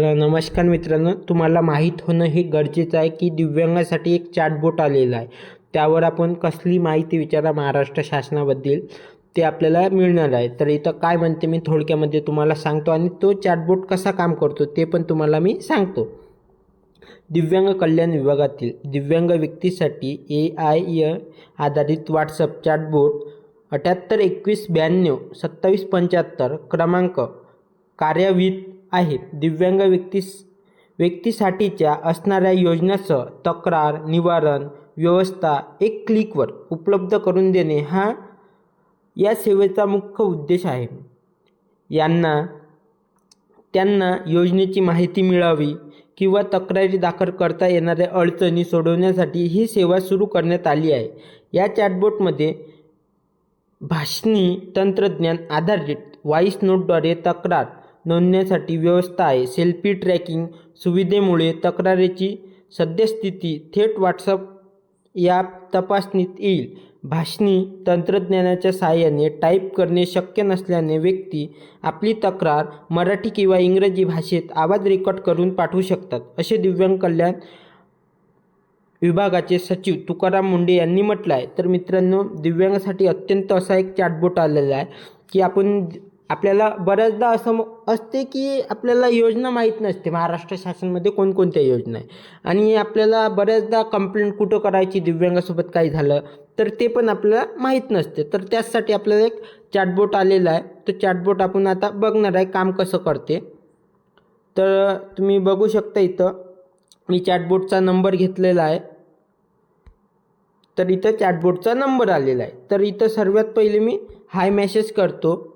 तर नमस्कार मित्रांनो. तुम्हाला माहीत होणं हे गरजेचं आहे की दिव्यांगासाठी एक चॅटबोट आलेला आहे. त्यावर आपण कसली माहिती विचारा महाराष्ट्र शासनाबद्दल. ते आपल्याला मिळणार आहे. तर इथं काय म्हणते मी थोडक्यामध्ये तुम्हाला सांगतो आणि तो चॅटबोट कसा काम करतो ते पण तुम्हाला मी सांगतो. दिव्यांग कल्याण विभागातील दिव्यांग व्यक्तीसाठी ए आय य आधारित व्हॉट्सअप चॅटबोट अठ्याहत्तर एकवीस ब्याण्णव सत्तावीस पंच्याहत्तर क्रमांक कार्यान्वित आहे दिव्यांग व्यक्तीस व्यक्तीसाठीच्या असणाऱ्या योजनांसह तक्रार निवारण व्यवस्था एक क्लिकवर उपलब्ध करून देणे हा या सेवेचा मुख्य उद्देश आहे. यांना त्यांना योजनेची माहिती मिळावी किंवा तक्रारी दाखल करता येणाऱ्या अडचणी सोडवण्यासाठी ही सेवा सुरू करण्यात आली आहे. या चॅटबोटमध्ये भाषणी तंत्रज्ञान आधारित व्हॉइस नोटद्वारे तक्रार नोंदण्यासाठी व्यवस्था आहे. सेल्फी ट्रॅकिंग सुविधेमुळे तक्रारीची सद्यस्थिती थेट व्हॉट्सअप या तपासणीत येईल. भाषणी तंत्रज्ञानाच्या सहाय्याने टाईप करणे शक्य नसल्याने व्यक्ती आपली तक्रार मराठी किंवा इंग्रजी भाषेत आवाज रेकॉर्ड करून पाठवू शकतात असे दिव्यांग कल्याण विभागाचे सचिव तुकाराम मुंडे यांनी म्हटलं आहे. तर मित्रांनो दिव्यांगासाठी अत्यंत असा एक चॅटबोट आलेला आहे की आपण आपल्याला बऱ्याचदा असं असते की आपल्याला योजना माहीत नसते. महाराष्ट्र शासनमध्ये कोणकोणत्या योजना आहे आणि आपल्याला बऱ्याचदा कंप्लेंट कुठं करायची? दिव्यांगासोबत काही झालं? तर ते पण आपल्याला माहीत नसते. तर त्याचसाठी आपल्याला एक चॅटबोट आलेला आहे. तो चॅटबोट आपण आता बघणार आहे काम कसं करते. तर तुम्ही बघू शकता इथं मी चॅटबोटचा नंबर घेतलेला आहे. तर इथं चॅटबोटचा नंबर आलेला आहे. तर इथं सर्वात पहिले मी हाय मॅसेज करतो.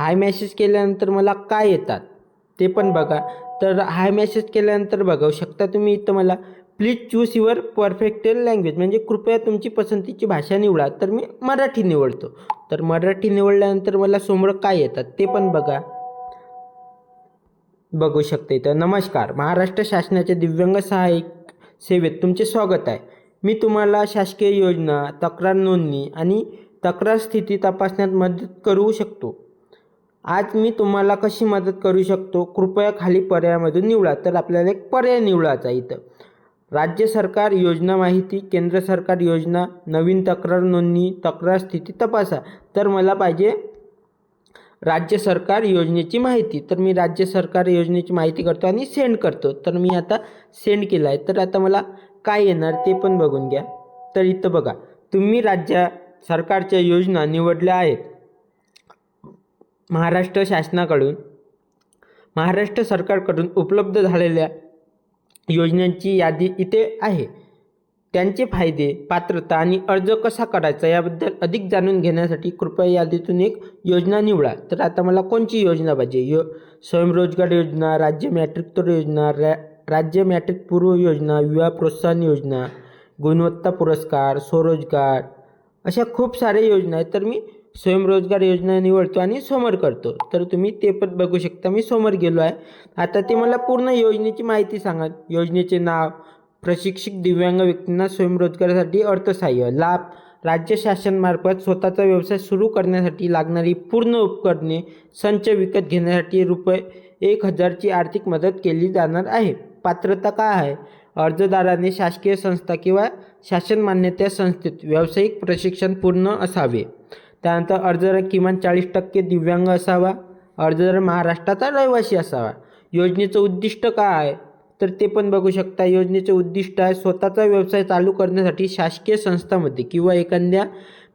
हाय मेसेज केल्यानंतर मला काय येतात ते पण बघा. तर हाय मेसेज केल्यानंतर बघाऊ शकता तुम्ही इथं मला please choose your perfect language म्हणजे कृपया तुमची पसंतीची भाषा निवडा. तर मी मराठी निवडतो. तर मराठी निवडल्यानंतर मला समोर काय येतात ते पण बघा. बघू शकता इथं. नमस्कार. महाराष्ट्र शासनाच्या दिव्यांग सहाय्यक सेवेत तुमचे स्वागत आहे. मी तुम्हाला शासकीय योजना तक्रार नोंदणी आणि तक्रार स्थिती तपासण्यात मदत करू शकतो. आज मी तुम्हाला कशी मदत करू शकतो? कृपया खाली पर्यायामधून निवडा. तर आपल्याला एक पर्याय निवडायचा इथं. राज्य सरकार योजना माहिती केंद्र सरकार योजना नवीन तक्रार नोंदणी तक्रार स्थिती तपासा. तर मला पाहिजे राज्य सरकार योजनेची माहिती. तर मी राज्य सरकार योजनेची माहिती करतो आणि सेंड करतो. तर मी आता सेंड केलं आहे. तर आता मला काय येणार ते पण बघून घ्या. तर इथं बघा. तुम्ही राज्य सरकारच्या योजना निवडल्या आहेत. महाराष्ट्र शासनाकडून महाराष्ट्र सरकारकडून उपलब्ध झालेल्या योजनांची यादी इथे आहे. त्यांचे फायदे पात्रता आणि अर्ज कसा करायचा याबद्दल अधिक जाणून घेण्यासाठी कृपया यादीतून एक योजना निवडा. तर आता मला कोणची योजना पाहिजे? यो स्वयंरोजगार योजना राज्य मॅट्रिकोत्तर योजना रॅ राज्य मॅट्रिक पूर्व योजना विवाह प्रोत्साहन योजना गुणवत्ता पुरस्कार स्वरोजगार अशा खूप साऱ्या योजना आहेत. तर मी स्वयंरोजगार योजना निवडतो आणि समोर करतो. तर तुम्ही ते पण बघू शकता. मी समोर गेलो आहे. आता ते मला पूर्ण योजनेची माहिती सांगा. योजनेचे नाव प्रशिक्षित दिव्यांग व्यक्तींना स्वयंरोजगारासाठी अर्थसहाय्य लाभ राज्य शासनमार्फत स्वतःचा व्यवसाय सुरू करण्यासाठी लागणारी पूर्ण उपकरणे संच विकत घेण्यासाठी रुपये एक हजारची आर्थिक मदत केली जाणार आहे. पात्रता काय आहे? अर्जदाराने शासकीय संस्था किंवा शासन मान्यता संस्थेत व्यावसायिक प्रशिक्षण पूर्ण असावे. त्यानंतर अर्जदार किमान चाळीस टक्के दिव्यांग असावा. अर्जदार महाराष्ट्राचा रहिवासी असावा. योजनेचं उद्दिष्ट काय? आहे तर ते पण बघू शकता. योजनेचे उद्दिष्ट आहे स्वतःचा व्यवसाय चालू करण्यासाठी शासकीय संस्थामध्ये किंवा एखाद्या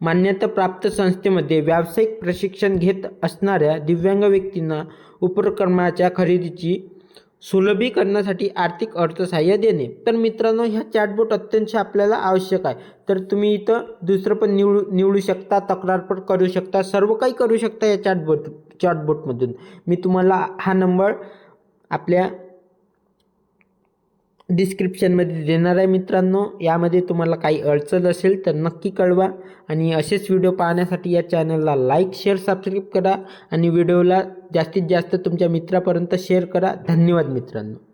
मान्यताप्राप्त संस्थेमध्ये व्यावसायिक प्रशिक्षण घेत असणाऱ्या दिव्यांग व्यक्तींना उपक्रमाच्या खरेदीची सुलभीकरणासाठी आर्थिक अर्थसहाय्य देणे. तर मित्रांनो ह्या चॅटबोट अत्यंत आपल्याला आवश्यक आहे. तर तुम्ही इथं दुसरं पण निवडू निवडू शकता तक्रार पण करू शकता सर्व काही करू शकता या चॅटबोट चॅटबोटमधून मी तुम्हाला हा नंबर आपल्या डिस्क्रिप्शनमध्ये देणार आहे मित्रांनो. यामध्ये तुम्हाला काही अडचण असेल तर नक्की कळवा. आणि असेच व्हिडिओ पाहण्यासाठी या चॅनलला लाईक शेअर सबस्क्राईब करा. आणि व्हिडिओला जास्तीत जास्त तुमच्या मित्रापर्यंत शेअर करा. धन्यवाद मित्रांनो.